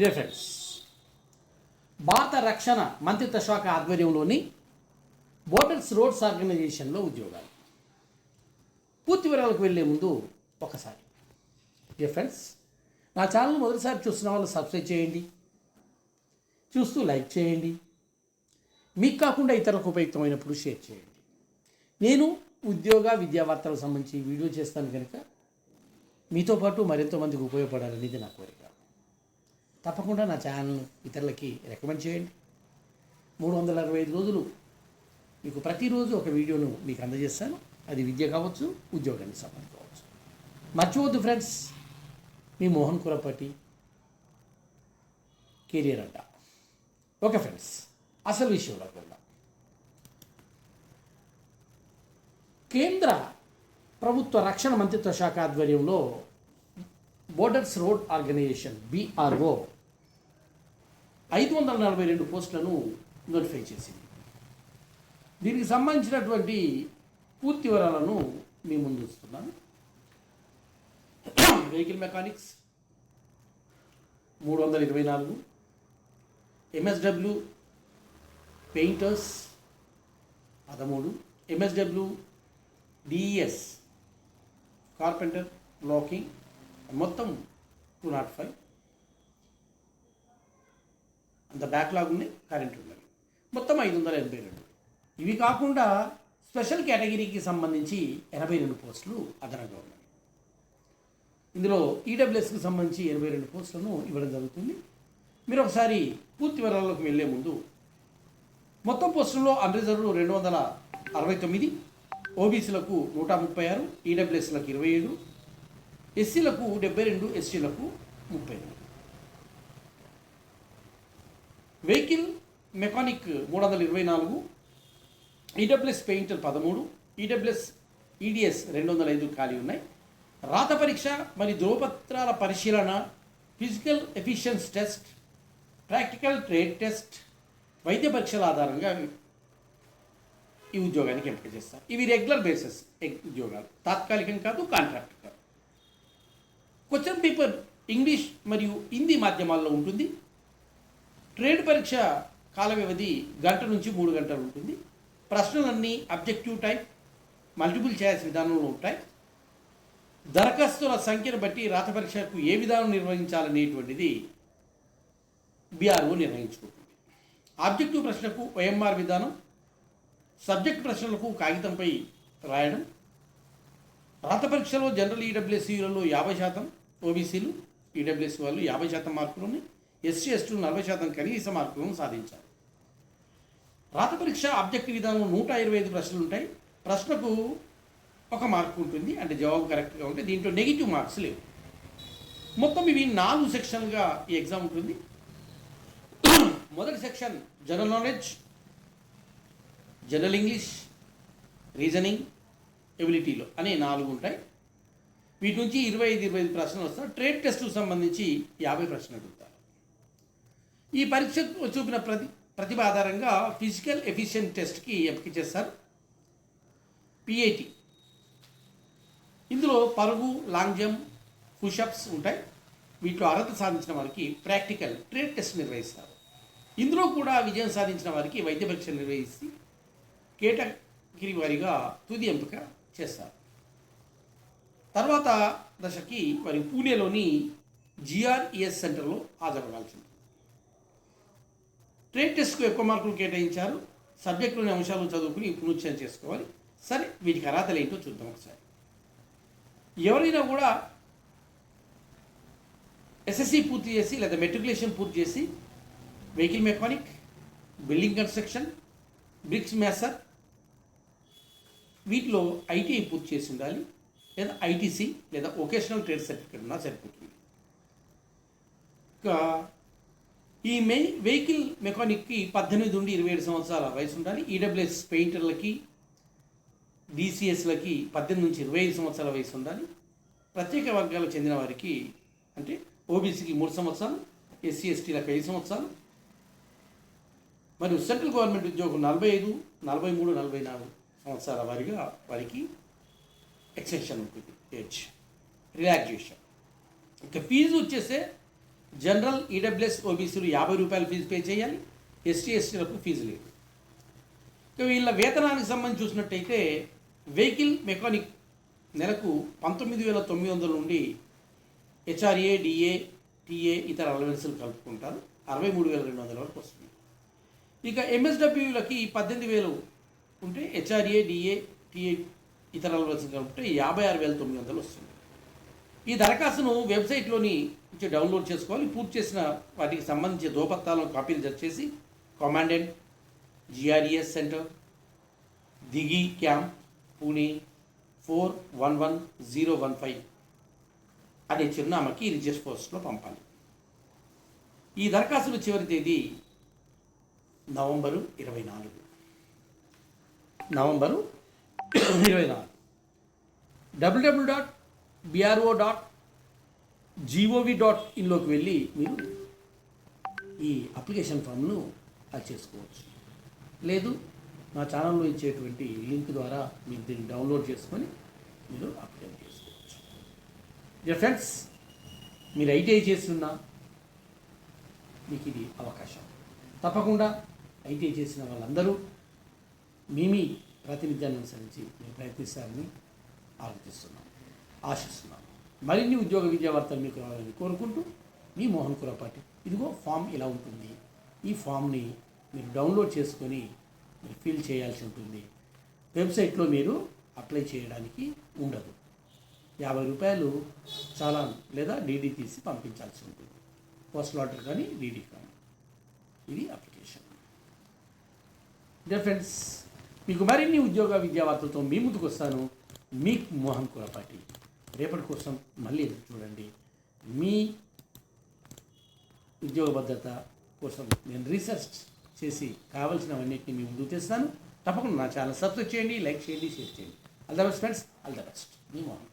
Dear friends భారత రక్షణ మంత్రిత్వ శాఖ ఆధ్వర్యంలోని బోటల్స్ రోడ్స్ ఆర్గనైజేషన్లో ఉద్యోగాలు. పూర్తి వివరాలకు వెళ్ళే ముందు ఒకసారి. డియర్ ఫ్రెండ్స్ నా ఛానల్ మొదటిసారి చూస్తున్న వాళ్ళు సబ్స్క్రైబ్ చేయండి. చూస్తూ లైక్ చేయండి. మీకు కాకుండా ఇతరులకు ఉపయుక్తమైనప్పుడు షేర్ చేయండి. నేను ఉద్యోగ విద్యా వార్తలకు సంబంధించి వీడియో చేస్తాను కనుక మీతో పాటు మరెంతో మందికి ఉపయోగపడాలనేది నా కోరిక. తప్పకుండా నా ఛానల్ను ఇతరులకి రికమెండ్ చేయండి. మూడు వందల అరవై ఐదు రోజులు మీకు ప్రతిరోజు ఒక వీడియోను మీకు అందజేస్తాను. అది విద్య కావచ్చు ఉద్యోగానికి సంబంధం కావచ్చు మర్చిపోవద్దు ఫ్రెండ్స్ మీ మోహన్ కురపటి కెరియర్ అంట. ఓకే ఫ్రెండ్స్ అసలు విషయంలోకి వెళ్దాం కేంద్ర ప్రభుత్వ రక్షణ మంత్రిత్వ శాఖ ఆధ్వర్యంలో బోర్డర్స్ రోడ్ ఆర్గనైజేషన్ బీఆర్ఓ ఐదు వందల నలభై రెండు పోస్టులను నోటిఫై చేసింది. దీనికి సంబంధించినటువంటి పూర్తి వివరాలను మీ ముందు ఉంచుతున్నాను. వెహికల్ మెకానిక్స్ మూడు వందల ఇరవై నాలుగు. ఎంఎస్డబ్ల్యూ పెయింటర్స్ పదమూడు. M S W D E S carpenter blocking మొత్తం టూ నాట్ ఫైవ్ అంత బ్యాక్లాగ్ ఉన్నాయి కరెంట్ ఉన్నది మొత్తం ఐదు వందల ఎనభై రెండు. ఇవి కాకుండా స్పెషల్ కేటగిరీకి సంబంధించి ఎనభై రెండు పోస్టులు అదనంగా ఉన్నాయి. ఇందులో ఈడబ్ల్యూఎస్కి సంబంధించి ఎనభై రెండు పోస్టులను ఇవ్వడం జరుగుతుంది. మీరు ఒకసారి పూర్తి వివరాల్లోకి వెళ్ళే ముందు మొత్తం పోస్టుల్లో అన్రిజర్వ్లు రెండు వందల అరవై తొమ్మిది ఓబీసీలకు నూట ముప్పై ఆరు ఈడబ్ల్యూఎస్లకు ఇరవై ఏడు ఎస్సీలకు డెబ్బై రెండు ఎస్టీలకు ముప్పై రెండు. వెహికల్ మెకానిక్ మూడు వందల ఇరవై నాలుగు ఈడబ్ల్యూఎస్ పెయింటర్ పదమూడు E W S E D S రెండు వందల ఐదు ఖాళీ ఉన్నాయి. రాత పరీక్ష మరియు ధ్రువపత్రాల పరిశీలన physical efficiency test practical trade test వైద్య పరీక్షల ఆధారంగా ఈ ఉద్యోగానికి ఎంపిక చేస్తారు. ఇవి రెగ్యులర్ బేసిస్ ఉద్యోగాలు. తాత్కాలికం కాదు కాంట్రాక్ట్. క్వశ్చన్ పేపర్ ఇంగ్లీష్ మరియు హిందీ మాధ్యమాల్లో ఉంటుంది. ట్రేడ్ పరీక్ష కాల వ్యవధి గంట నుంచి మూడు గంటలు ఉంటుంది. ప్రశ్నలన్నీ అబ్జెక్టివ్ టైప్ మల్టిపుల్ ఛాయిస్ విధానంలో ఉంటాయి. దరఖాస్తుల సంఖ్యను బట్టి రాత పరీక్షకు ఏ విధానం నిర్వహించాలనేటువంటిది బీఆర్ఓ నిర్ణయించుకుంటుంది. ఆబ్జెక్టివ్ ప్రశ్నకు ఓఎంఆర్ విధానం సబ్జెక్ట్ ప్రశ్నలకు కాగితంపై రాయడం రాత పరీక్షలో జనరల్ ఈడబ్ల్యూసీలలో యాభై శాతం ఓబీసీలు ఈడబ్ల్యూఎస్సీ వాళ్ళు యాభై శాతం మార్కులని ఎస్సీ ఎస్టీలు నలభై శాతం కనీస మార్కులను సాధించారు. రాత పరీక్ష ఆబ్జెక్టివ్ విధానం నూట ఇరవై ఐదు ప్రశ్నలు ఉంటాయి. ప్రశ్నకు ఒక మార్కు ఉంటుంది అంటే జవాబు కరెక్ట్గా ఉంటే దీంట్లో నెగిటివ్ మార్క్స్ లేవు. మొత్తం ఇవి నాలుగు సెక్షన్లుగా ఈ ఎగ్జామ్ ఉంటుంది. మొదటి section general knowledge general English reasoning ఎబిలిటీలో అనే నాలుగు ఉంటాయి. వీటి నుంచి ఇరవై ఐదు ఇరవై ఐదు ప్రశ్నలు వస్తాయి. ట్రేడ్ టెస్ట్కు సంబంధించి యాభై ప్రశ్నలు అడుగుతారు. ఈ పరీక్షకు చూపిన ప్రతి ప్రతిభ ఆధారంగా ఫిజికల్ ఎఫిషియెంట్ టెస్ట్కి ఎంపిక చేస్తారు. పిఐటి. ఇందులో పరుగు లాంగ్ జంప్ పుషప్స్ ఉంటాయి. వీటిలో అర్హత సాధించిన వారికి ప్రాక్టికల్ ట్రేడ్ టెస్ట్ నిర్వహిస్తారు. ఇందులో కూడా విజయం సాధించిన వారికి వైద్య పరీక్ష నిర్వహిసి కేటగిరి వారిగా తుది ఎంపిక చేస్తారు. తర్వాత దశకి వారి పూణేలోని జిఆర్ఈఎస్ సెంటర్లో హాజరవ్వాల్సింది. ట్రేడ్ టెస్ట్కు ఎక్కువ మార్కులు కేటాయించారు. సబ్జెక్టులోని అంశాలు చదువుకుని పునరుచ్చరణ చేసుకోవాలి. సరే వీటికి అర్హతలు ఏంటో చూద్దాం ఒకసారి. ఎవరైనా కూడా ఎస్ఎస్సి పూర్తి చేసి లేదా మెట్రికులేషన్ పూర్తి చేసి vehicle mechanic building construction bricks mason వీటిలో ఐటీఐ పూర్తి చేసి ఉండాలి. లేదా ఐటీసీ లేదా వొకేషనల్ ట్రేడ్ సర్టిఫికేట్ ఉన్నా సరిపోతుంది. ఇంకా ఈ మే వెహికల్ మెకానిక్కి పద్దెనిమిది నుండి ఇరవై ఏడు సంవత్సరాల వయసు ఉండాలి. ఈడబ్ల్యూఎస్ పెయింటర్లకి డిసిఎస్లకి పద్దెనిమిది నుంచి ఇరవై ఐదు సంవత్సరాల వయసు ఉండాలి. ప్రత్యేక వర్గాలకు చెందిన వారికి అంటే ఓబీసీకి మూడు సంవత్సరాలు ఎస్సీ ఎస్టీలకు ఐదు సంవత్సరాలు మరియు సెంట్రల్ గవర్నమెంట్ ఉద్యోగం నలభై ఐదు నలభై మూడు నలభై నాలుగు సంవత్సరాల వారిగా వారికి ఎక్స్టెన్షన్ ఉంటుంది ఏజ్ రిలాక్సేషన్ ఇక ఫీజు వచ్చేస్తే జనరల్ ఈడబ్ల్యూఎస్ ఓబీసీలు యాభై రూపాయలు ఫీజు పే చేయాలి. ఎస్టీ ఎస్టీలకు ఫీజు లేదు. ఇక వీళ్ళ వేతనానికి సంబంధించి చూసినట్టయితే వెహికల్ మెకానిక్ నెలకు పంతొమ్మిది వేల తొమ్మిది వందల నుండి హెచ్ఆర్ఏ డిఏ టీఏ ఇతర అలవెన్సులు కలుపుకుంటారు. అరవై మూడు వేల రెండు వందల వరకు వస్తుంది. ఇక ఎంఎస్డబ్ల్యూలకి పద్దెనిమిది వేలు ఉంటే హెచ్ఆర్ఏ డిఏ టీఏ ఇతర అలవెన్సులు కలుపుకుంటే యాభై ఆరు వేల తొమ్మిది వందలు వస్తుంది. ఈ దరఖాస్తును వెబ్సైట్లోని నుంచి డౌన్లోడ్ చేసుకోవాలి. పూర్తి చేసిన వాటికి సంబంధించిన దోపత్తాలను కాపీలు జత చేసి commandant G R E S centre Dighi camp Pune four one one zero one five అనే చిరునామాకి రిజిస్టర్ పోస్ట్లో పంపాలి. ఈ దరఖాస్తుల చివరి తేదీ నవంబరు ఇరవై నాలుగు. నవంబరు ఇరవై నాలుగు W W dot B R O dot G O V dot ఇన్లోకి వెళ్ళి మీరు ఈ అప్లికేషన్ ఫామ్ను అది చేసుకోవచ్చు. లేదు నా ఛానల్లో ఇచ్చేటువంటి లింక్ ద్వారా మీరు దీన్ని డౌన్లోడ్ చేసుకొని మీరు అప్లై చేసుకోవచ్చు. డియర్ ఫ్రెండ్స్ మీరు ఐటీఐ చేస్తున్నా మీకు ఇది అవకాశం. తప్పకుండా ఐటీఐ చేసిన వాళ్ళందరూ మీ మీ ప్రాతినిధ్యాన్ని అనుసరించి మేము ప్రయత్నిస్తారని ఆలోచిస్తున్నాం ఆశిస్తున్నాం మరిన్ని ఉద్యోగ విద్యావార్తలు మీకు రావాలని కోరుకుంటూ మీ మోహన్ కురపాటి. ఇదిగో ఫామ్ ఇలా ఉంటుంది. ఈ ఫామ్ని మీరు డౌన్లోడ్ చేసుకొని మీరు ఫిల్ చేయాల్సి ఉంటుంది. వెబ్సైట్లో మీరు అప్లై చేయడానికి ఉండదు. యాభై రూపాయలు చాలా లేదా డీడీ తీసి పంపించాల్సి ఉంటుంది. పోస్ట్ లాటర్ కానీ డీడీ కానీ. ఇది అప్లికేషన్. డియర్ ఫ్రెండ్స్ మీకు మరిన్ని ఉద్యోగ విద్యా వార్తలతో మీ ముందుకు వస్తాను. మీ మోహన్ కులపాటి. రేపటి కోసం మళ్ళీ ఎదురు చూడండి. మీ ఉద్యోగ భద్రత కోసం నేను రీసెర్చ్ చేసి కావాల్సినవన్నిటిని మీ ముందుకు తెస్తాను. తప్పకుండా నా ఛానల్ సబ్స్క్రైబ్ చేయండి లైక్ చేయండి షేర్ చేయండి. All the best friends all the best me Mohan.